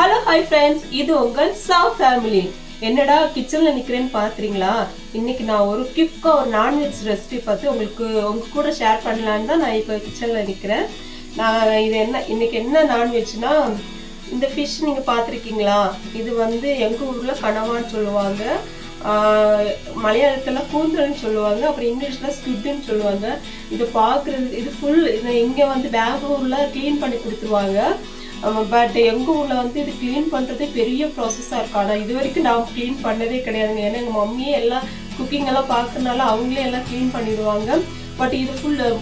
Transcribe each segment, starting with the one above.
Hello hi friends இது உங்கள் சா ஃபேமிலி என்னடா கிச்சனில் நிற்கிறேன்னு பார்க்குறீங்களா இன்னைக்கு நான் ஒரு கிஃப்டாக ஒரு நான்வெஜ் ரெசிபி பார்த்து உங்களுக்கு உங்க கூட ஷேர் பண்ணலான்னு தான் நான் இப்போ கிச்சனில் நிற்கிறேன் நான் இது என்ன இன்னைக்கு என்ன நான்வெஜ்னா இந்த ஃபிஷ் நீங்கள் பார்த்துருக்கீங்களா? இது வந்து எங்கள் ஊரில் கனவான்னு சொல்லுவாங்க. ஆஹ் மலையாளத்தில் கூந்தல்னு சொல்லுவாங்க. அப்புறம் இங்கிலீஷில் ஸ்குட்டுன்னு சொல்லுவாங்க. இது பார்க்குறது இது ஃபுல் இது இங்கே வந்து பெங்களூரில் க்ளீன் பண்ணி கொடுத்துருவாங்க. பட் எங்கள் ஊரில் வந்து இது க்ளீன் பண்ணுறதே பெரிய ப்ராசஸாக இருக்கும் ஆனால் இது வரைக்கும் நான் க்ளீன் பண்ணதே கிடையாதுங்க. ஏன்னா எங்கள் மம்மியே எல்லாம் குக்கிங் எல்லாம் பார்க்கறனால அவங்களே எல்லாம் க்ளீன் பண்ணிடுவாங்க. பட் இது ஃபுல்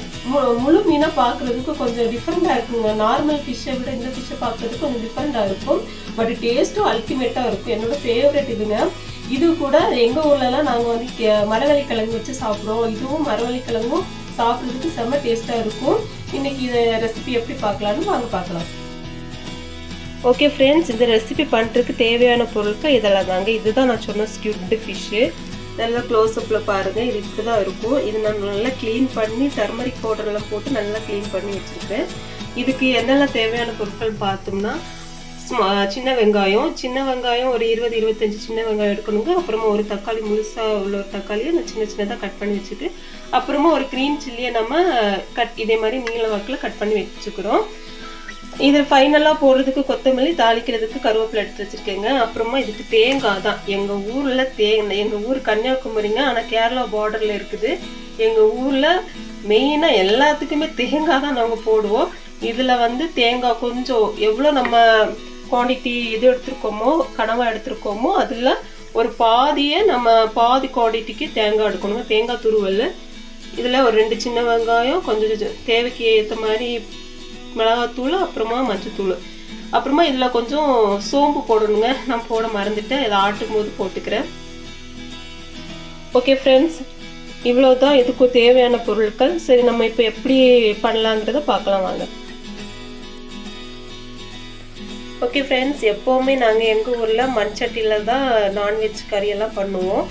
முழு மீனாக பார்க்குறதுக்கு கொஞ்சம் டிஃப்ரெண்ட்டாக இருக்குங்க. நார்மல் ஃபிஷ்ஷை விட இந்த ஃபிஷ்ஷை பார்க்குறதுக்கு கொஞ்சம் டிஃப்ரெண்ட்டாக இருக்கும். பட் டேஸ்ட்டும் அல்டிமேட்டாக இருக்கும். என்னோட ஃபேவரட் இதுங்க. இது கூட எங்கள் ஊர்லலாம் நாங்கள் வந்து கே- மரவள்ளி கிழங்கு வச்சு சாப்பிடுவோம் இதுவும் மரவள்ளி கிழங்கும் சாப்பிட்றதுக்கு செம்ம டேஸ்ட்டாக இருக்கும். இன்னைக்கு இதை ரெசிபி எப்படி பார்க்கலான்னு வாங்க பார்க்கலாம் ஓகே ஃப்ரெண்ட்ஸ் இந்த ரெசிபி பண்ணுறதுக்கு தேவையான பொருட்கள் இதெல்லாம் தாங்க. இதுதான் நான் சொன்ன ஸ்கியூட் ஃபிஷ்ஷு நல்லா க்ளோஸ்அப்பில் பாருங்கள் இது இப்படி தான் இருக்கும். இது நான் நல்லா க்ளீன் பண்ணி டர்மரிக் பவுடர்லாம் போட்டு நல்லா க்ளீன் பண்ணி வச்சுருக்கேன். இதுக்கு என்னெல்லாம் தேவையான பொருட்கள் பார்த்தோம்னா சின்ன வெங்காயம் சின்ன வெங்காயம் ஒரு இருபது இருபத்தஞ்சி சின்ன வெங்காயம் எடுக்கணுங்க. அப்புறமா ஒரு தக்காளி முழுசாக உள்ள ஒரு தக்காளியை நான் சின்ன சின்னதாக கட் பண்ணி வச்சுட்டு அப்புறமா ஒரு க்ரீன் சில்லியை நம்ம கட் இதே மாதிரி நீள வாக்கில் கட் பண்ணி வச்சுக்கிறோம். இது ஃபைனலாக போடுறதுக்கு கொத்தமல்லி தாளிக்கிறதுக்கு கருவேப்பிலை எடுத்து வச்சுருக்கேங்க. அப்புறமா இதுக்கு தேங்காய் தான். எங்கள் ஊரில் தே எங்கள் ஊர் கன்னியாகுமரிங்க. ஆனால் கேரளா பார்டரில் இருக்குது. எங்கள் ஊரில் மெயினாக எல்லாத்துக்குமே தேங்காய் தான் நாங்கள் போடுவோம். இதில் வந்து தேங்காய் கொஞ்சம் எவ்வளோ நம்ம குவான்டிட்டி இது எடுத்துருக்கோமோ கனவா எடுத்துருக்கோமோ அதில் ஒரு பாதியை நம்ம பாதி குவான்டிட்டிக்கு தேங்காய் எடுக்கணும் தேங்காய் துருவல். இதில் ஒரு ரெண்டு சின்ன வெங்காயம் கொஞ்சம் தேவைக்கு ஏற்ற மாதிரி மிளகாத்தூள் அப்புறமா மஞ்சத்தூள். அப்புறமா இதில் கொஞ்சம் சோம்பு போடணுங்க. நான் போட மறந்துட்டேன். இதை ஆட்டும் போது போட்டுக்கிறேன். ஓகே ஃப்ரெண்ட்ஸ் இவ்வளோ தான் இதுக்கு தேவையான பொருட்கள். சரி நம்ம இப்போ எப்படி பண்ணலாங்கிறத பார்க்கலாம் வாங்க. ஓகே ஃப்ரெண்ட்ஸ் எப்போவுமே நாங்கள் எங்கள் ஊரில் மண்சட்டியில் தான் நான்வெஜ் கறியெல்லாம் பண்ணுவோம்.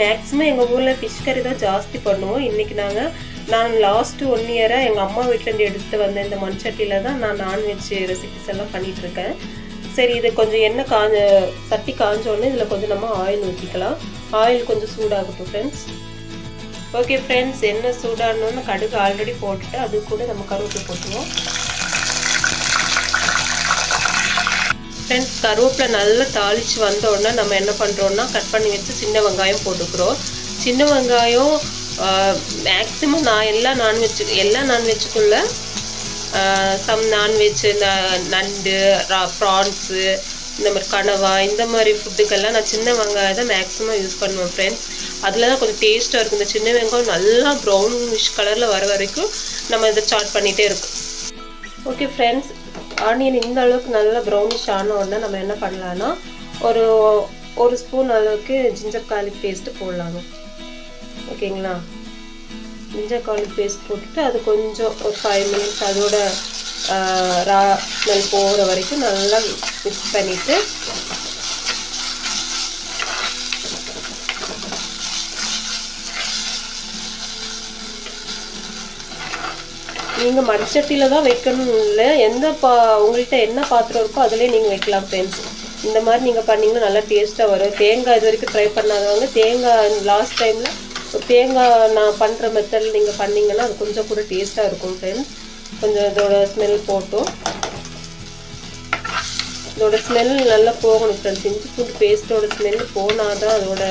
மேக்ஸிமம் எங்கள் ஊரில் ஃபிஷ் கறி தான் ஜாஸ்தி பண்ணுவோம். இன்றைக்கி நாங்கள் நான் லாஸ்ட்டு ஒன் இயராக எங்கள் அம்மா வீட்டிலேருந்து எடுத்து வந்த இந்த மண்சட்டியில் தான் நான் நான்வெஜ் ரெசிபிஸ் எல்லாம் பண்ணிகிட்ருக்கேன் சரி இது கொஞ்சம் எண்ணெய் காஞ்ச சட்டி காஞ்சோடனே இதில் கொஞ்சம் நம்ம ஆயில் ஊற்றிக்கலாம் ஆயில் கொஞ்சம் சூடாகட்டும் ஃப்ரெண்ட்ஸ் ஓகே ஃப்ரெண்ட்ஸ் எண்ணெய் சூடானோன்னு கடுகு ஆல்ரெடி போட்டுட்டு அது கூட நம்ம கருவேப்பிலை போட்டுருவோம். ஃப்ரெண்ட்ஸ் கருவேப்பிலை நல்லா தாளித்து வந்தோடனே நம்ம என்ன பண்ணுறோன்னா கட் பண்ணி வச்சு சின்ன வெங்காயம் போட்டுக்கிறோம். சின்ன வெங்காயம் மேக்ஸிமம் நான் எல்லா நான்வெஜ் எல்லா நான்வெஜ்ஜுக்குள்ள சம் நான்வெஜ் இந்த நண்டு ப்ரான்ஸு இந்த மாதிரி கனவா இந்த மாதிரி ஃபுட்டுக்கெல்லாம் நான் சின்ன வெங்காயம் தான் மேக்ஸிமம் யூஸ் பண்ணுவேன் ஃப்ரெண்ட்ஸ் அதில் தான் கொஞ்சம் டேஸ்ட்டாக இருக்கும். இந்த சின்ன வெங்காயம் நல்லா ப்ரௌனிஷ் கலரில் வர வரைக்கும் நம்ம இதை சாட் பண்ணிகிட்டே இருக்கும். ஓகே ஃப்ரெண்ட்ஸ் ஆனியன் இந்த அளவுக்கு நல்லா ப்ரௌனிஷ் ஆன உடனே நம்ம என்ன பண்ணலான்னா ஒரு ஒரு ஸ்பூன் அளவுக்கு ஜிஞ்சர் கார்லிக் பேஸ்ட்டு போடலாங்க. ஓகேங்களா? ஜிஞ்சர் கார்லிக் பேஸ்ட் போட்டுட்டு அது கொஞ்சம் ஒரு ஃபைவ் மினிட்ஸ் அதோட ஆஹ், ரா ஸ்மெல் போகிற வரைக்கும் நல்லா மிக்ஸ் பண்ணிவிட்டு நீங்கள் மண்சட்டியில் தான் வைக்கணும் இல்லை எந்த பா உங்கள்கிட்ட என்ன பாத்திரம் இருக்கோ அதிலே நீங்கள் வைக்கலாம் ஃப்ரெண்ட்ஸ் இந்த மாதிரி நீங்கள் பண்ணீங்கன்னா நல்லா டேஸ்ட்டாக வரும். தேங்காய் இது வரைக்கும் ட்ரை பண்ணாதவங்க தேங்காய் லாஸ்ட் டைமில் தேங்காய் நான் பண்ணுற மெத்தட் நீங்கள் பண்ணிங்கன்னா அது கொஞ்சம் கூட டேஸ்ட்டாக இருக்கும் ஃப்ரெண்ட்ஸ் கொஞ்சம் இதோட ஸ்மெல் போட்டும். இதோட ஸ்மெல் நல்லா போகணும் ஃப்ரெண்ட்ஸ் இஞ்சி பூண்டு பேஸ்ட்டோட ஸ்மெல் போனால் தான் அதோட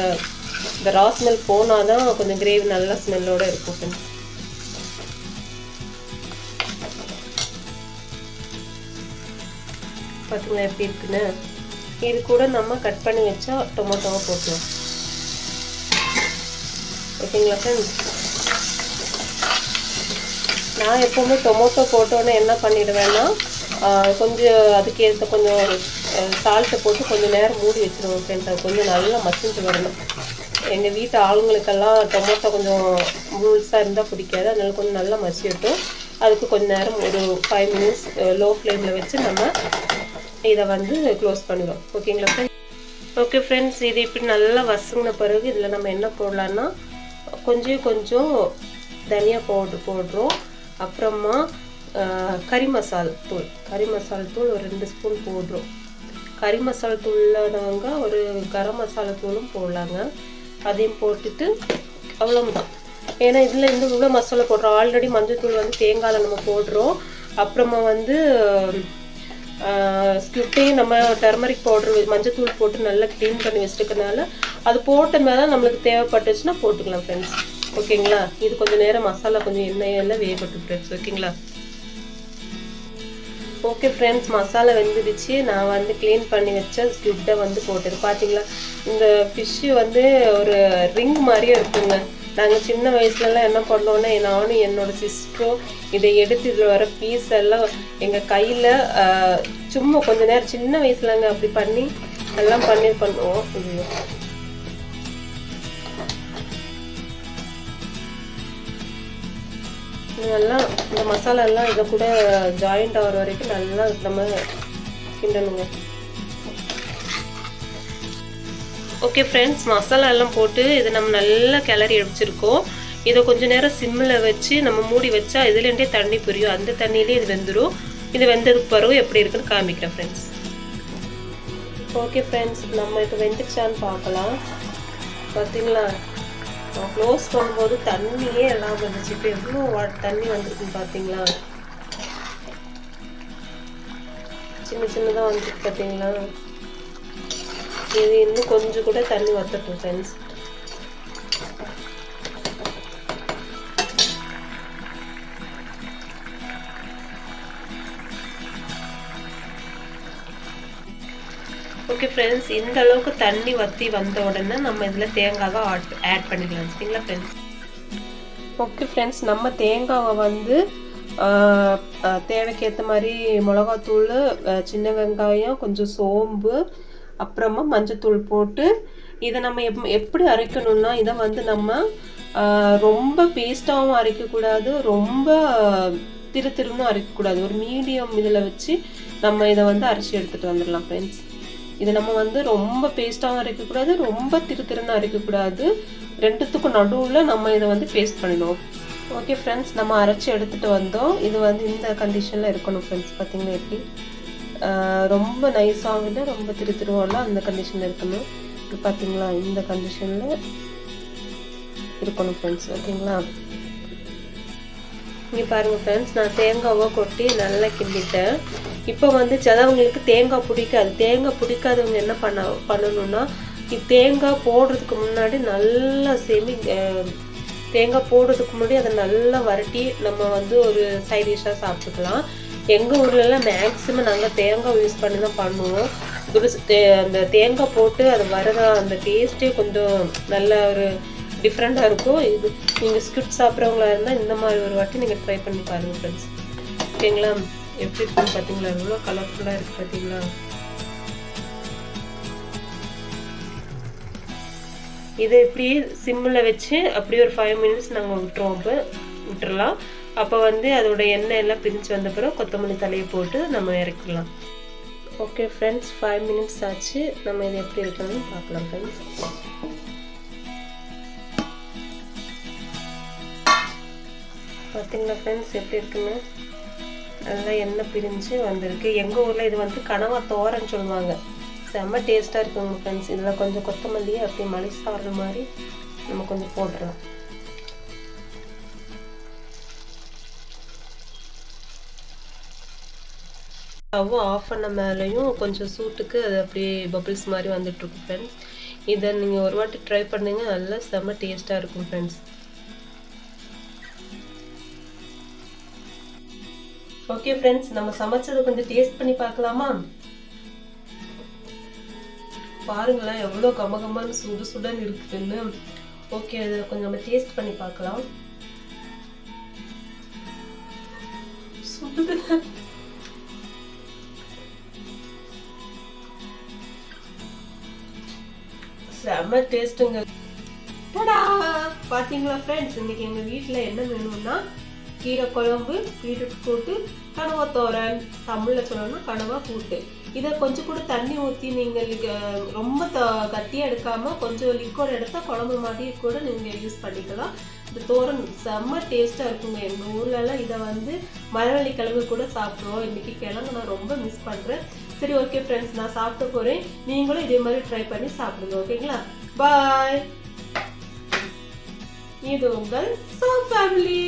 இந்த ரா ஸ்மெல் போனால் தான் கொஞ்சம் கிரேவி நல்லா ஸ்மெல்லோட இருக்கும் ஃப்ரெண்ட்ஸ் பார்த்தீங்களா எப்படி இருக்குன்னு? இது கூட நம்ம கட் பண்ணி வச்சா டொமேட்டோவை போட்டுருவோம். ஓகேங்களா ஃப்ரெண்ட்ஸ் நான் எப்போவுமே டொமோட்டோ போட்டோன்னே என்ன பண்ணிடுவேன்னா கொஞ்சம் அதுக்கேற்ற கொஞ்சம் சால்ட்டை போட்டு கொஞ்சம் நேரம் மூடி வச்சிருவோம் ஃப்ரெண்ட்ஸ் அது கொஞ்சம் நல்லா மசிஞ்சு வரணும். எங்கள் வீட்டு ஆளுங்களுக்கெல்லாம் டொமேட்டோ கொஞ்சம் முழுசாக இருந்தால் பிடிக்காது. அதனால கொஞ்சம் நல்லா மசியட்டும் அதுக்கு கொஞ்சம் நேரம் ஒரு ஃபைவ் மினிட்ஸ் லோ ஃப்ளேமில் வச்சு நம்ம இதை வந்து க்ளோஸ் பண்ணிடுவோம் ஓகேங்களா ஃப்ரெண்ட்ஸ் ஓகே ஃப்ரெண்ட்ஸ் இது இப்படி நல்லா வசங்கின பிறகு இதில் நம்ம என்ன போடலான்னா கொஞ்சம் கொஞ்சம் தனியா பவுடர் போடுறோம். அப்புறமா கறி மசால் தூள். கறி மசால் தூள் ஒரு ரெண்டு ஸ்பூன் போடுறோம். கறி மசாலா நாங்கள் ஒரு கரம் மசாலா தூளும் போடலாங்க. அதையும் போட்டுட்டு அவ்வளோதான் ஏன்னா இதில் இந்த இவ்வளோ மசாலா போடுறோம். ஆல்ரெடி மஞ்சள் தூள் வந்து தேங்காயில் நம்ம போடுறோம். அப்புறமா வந்து ஸ்கிப்டையும் நம்ம டர்மரிக் பவுட்ரு மஞ்சள் போட்டு நல்லா க்ளீன் பண்ணி வச்சுருக்கனால அது போட்ட மேலே நம்மளுக்கு தேவைப்பட்டுச்சுன்னா போட்டுக்கலாம் ஃப்ரெண்ட்ஸ் ஓகேங்களா இது கொஞ்சம் நேரம் மசாலா கொஞ்சம் எண்ணெயெல்லாம் வேகட்டும் ஃப்ரெண்ட்ஸ் ஓகேங்களா ஓகே ஃப்ரெண்ட்ஸ் மசாலா வெந்துடுச்சு. நான் வந்து க்ளீன் பண்ணி வச்ச ஸ்கிப்டை வந்து போட்டது. பார்த்தீங்களா இந்த ஃபிஷ்ஷு வந்து ஒரு ரிங் மாதிரியே இருக்குங்க. நாங்கள் சின்ன வயசுலலாம் என்ன பண்ணோன்னா நானும் என்னோட சிஸ்டரும் இதை எடுத்து இதில் வர பீஸ் எல்லாம் எங்கள் கையில் சும்மா கொஞ்ச நேரம் சின்ன வயசுலங்க அப்படி பண்ணி எல்லாம் பண்ணி பண்ணுவோம் நல்லா இந்த மசாலா எல்லாம் இதை கூட ஜாயிண்ட் ஆகிற வரைக்கும் நல்லா நம்ம கிண்டணுங்க. ஓகே ஃப்ரெண்ட்ஸ் மசாலா எல்லாம் போட்டு இதை நம்ம நல்லா கிளறி அடிச்சிருக்கோம் இதை கொஞ்சம் நேரம் சிம்மில் வச்சு நம்ம மூடி வச்சா இதுலேருந்தே தண்ணி புரியும். அந்த தண்ணியிலே இது வெந்துடும் இது வெந்ததுக்கு பிறகு எப்படி இருக்குன்னு காமிக்கிறேன் ஃப்ரெண்ட்ஸ் ஓகே ஃப்ரெண்ட்ஸ் நம்ம இப்போ வெந்துச்சான்னு பார்க்கலாம். பார்த்தீங்களா? க்ளோஸ் பண்ணும்போது தண்ணியே எல்லாம் வந்துச்சு. இப்போ எவ்வளோ தண்ணி வந்திருக்குன்னு பார்த்தீங்களா சின்ன சின்னதாக வந்துருக்கு பார்த்தீங்களா இது இன்னும் கொஞ்சம் கூட தண்ணி வத்தட்டும் ஃப்ரெண்ட்ஸ் ஓகே ஃப்ரெண்ட்ஸ் இந்த அளவுக்கு தண்ணி வற்றி வந்த உடனே நம்ம இதில் தேங்காவை ஆட் ஆட் பண்ணிக்கலாம். சரிங்களா ஃப்ரெண்ட்ஸ் ஓகே ஃப்ரெண்ட்ஸ் நம்ம தேங்காவை வந்து தேவைக்கு ஏற்ற மாதிரி மிளகாத்தூள் சின்ன வெங்காயம் கொஞ்சம் சோம்பு அப்புறமா மஞ்சத்தூள் போட்டு இதை நம்ம எப் எப்படி அரைக்கணும்னா இதை வந்து நம்ம ரொம்ப பேஸ்ட்டாகவும் அரைக்கக்கூடாது ரொம்ப திரு திருன்னு அரைக்கக்கூடாது. ஒரு மீடியம் இதில் வச்சு நம்ம இதை வந்து அரைச்சி எடுத்துகிட்டு வந்துடலாம் ஃப்ரெண்ட்ஸ் இது நம்ம வந்து ரொம்ப பேஸ்ட்டாகவும் அரைக்கக்கூடாது ரொம்ப திரு திருன்னு அரைக்கக்கூடாது. ரெண்டுத்துக்கும் நடுவில் நம்ம இதை வந்து பேஸ்ட் பண்ணிடுவோம் ஓகே ஃப்ரெண்ட்ஸ் நம்ம அரைச்சி எடுத்துகிட்டு வந்தோம். இது வந்து இந்த கண்டிஷனில் இருக்கணும் ஃப்ரெண்ட்ஸ் பார்த்தீங்கன்னா எப்படி? ரொம்ப நைஸாகவும் இல்லை ரொம்ப திரு திருவாவில் அந்த கண்டிஷனில் இருக்கணும். இப்போ பார்த்தீங்களா இந்த கண்டிஷனில் இருக்கணும் ஃப்ரெண்ட்ஸ் ஓகேங்களா இங்கே பாருங்கள் ஃப்ரெண்ட்ஸ் நான் தேங்காவை கொட்டி நல்லா கிண்டிட்டேன். இப்போ வந்து சிலவங்களுக்கு தேங்காய் பிடிக்காது. தேங்காய் பிடிக்காதவங்க என்ன பண்ண பண்ணணும்னா தேங்காய் போடுறதுக்கு முன்னாடி நல்லா செமி தேங்காய் போடுறதுக்கு முன்னாடி அதை நல்லா வரட்டி நம்ம வந்து ஒரு சைட் டிஷ்ஷாக சாப்பிட்டுக்கலாம். எங்கள் ஊர்லலாம் மேக்ஸிமம் நாங்கள் தேங்காய் யூஸ் பண்ணி தான் பண்ணுவோம். ஒரு அந்த தேங்காய் போட்டு அது வரதான் அந்த டேஸ்ட்டே கொஞ்சம் நல்ல ஒரு டிஃப்ரெண்ட்டாக இருக்கும் இது நீங்கள் ஸ்கிப் சாப்பிட்றவங்களா இருந்தால் இந்த மாதிரி ஒரு வாட்டி நீங்கள் ட்ரை பண்ணி பாருங்கள் ஃப்ரெண்ட்ஸ் ஓகேங்களா? எப்படி இருக்குன்னு பார்த்தீங்களா எவ்வளோ கலர்ஃபுல்லாக இருக்குது பார்த்தீங்களா இதை இப்படி சிம்மில் வச்சு அப்படியே ஒரு ஃபைவ் மினிட்ஸ் நாங்கள் விட்டுருவோம். அப்போ விட்டுறலாம். அப்போ வந்து அதோட எண்ணெய் எல்லாம் பிரிஞ்சு வந்த பிறகு கொத்தமல்லி தலையை போட்டு நம்ம இறக்கலாம் ஓகே ஃப்ரெண்ட்ஸ் ஃபைவ் மினிட்ஸ் ஆச்சு. நம்ம இது எப்படி இருக்கணும்னு பார்க்கலாம் ஃப்ரெண்ட்ஸ் பார்த்தீங்களா ஃப்ரெண்ட்ஸ் எப்படி இருக்குன்னு? நல்லா எண்ணெய் பிரிஞ்சு வந்திருக்கு. எங்கள் ஊரில் இது வந்து கனவா தோரன்னு சொல்லுவாங்க. செம்ம டேஸ்ட்டாக இருக்குங்க ஃப்ரெண்ட்ஸ் இதில் கொஞ்சம் கொத்தமல்லியை அப்படி மலை சாடுற மாதிரி நம்ம கொஞ்சம் போட்டுடலாம். ஸ்டவ் ஆஃப் பண்ண மேலேயும் கொஞ்சம் சூட்டுக்கு அது அப்படியே பபிள்ஸ் மாதிரி வந்துட்டுருக்கும் ஃப்ரெண்ட்ஸ் இதை நீங்கள் ஒரு வாட்டி ட்ரை பண்ணுங்கள் நல்லா செம்ம டேஸ்ட்டாக இருக்கும் ஃப்ரெண்ட்ஸ் ஓகே ஃப்ரெண்ட்ஸ் நம்ம சமைச்சதை கொஞ்சம் டேஸ்ட் பண்ணி பார்க்கலாமா? பாருங்களேன் எவ்வளோ கமகமான சுடு சுடன் இருக்குதுன்னு. ஓகே அதை கொஞ்சம் நம்ம டேஸ்ட் பண்ணி பார்க்கலாம். சுடுது. செம்ம டேஸ்ட்டுங்க பார்த்தீங்களா ஃப்ரெண்ட்ஸ் இன்னைக்கு எங்கள் வீட்டில் என்ன வேணும்னா கீரை குழம்பு பீட்ரூட் கூட்டு கனவா தோரன் தமிழில் சொல்லணும்னா கனவா கூட்டு இதை கொஞ்சம் கூட தண்ணி ஊற்றி நீங்கள் ரொம்ப த கட்டியாக எடுக்காமல் கொஞ்சம் லிக்விட் எடுத்தால் குழம்பு மாதிரி கூட நீங்கள் யூஸ் பண்ணிக்கலாம். இந்த தோரன் செம்ம டேஸ்ட்டாக இருக்குங்க. எங்கள் ஊர்லலாம் இதை வந்து மரவள்ளி கிழங்கு கூட சாப்பிடுவோம். இன்றைக்கி கிழங்கு நான் ரொம்ப மிஸ் பண்ணுறேன் சரி ஓகே ஃப்ரெண்ட்ஸ் நான் சாப்பிட்டு போறேன். நீங்களும் இதே மாதிரி ட்ரை பண்ணி சாப்பிடுங்க ஓகேங்களா பாய் இது உங்கள் சோ ஃபேமிலி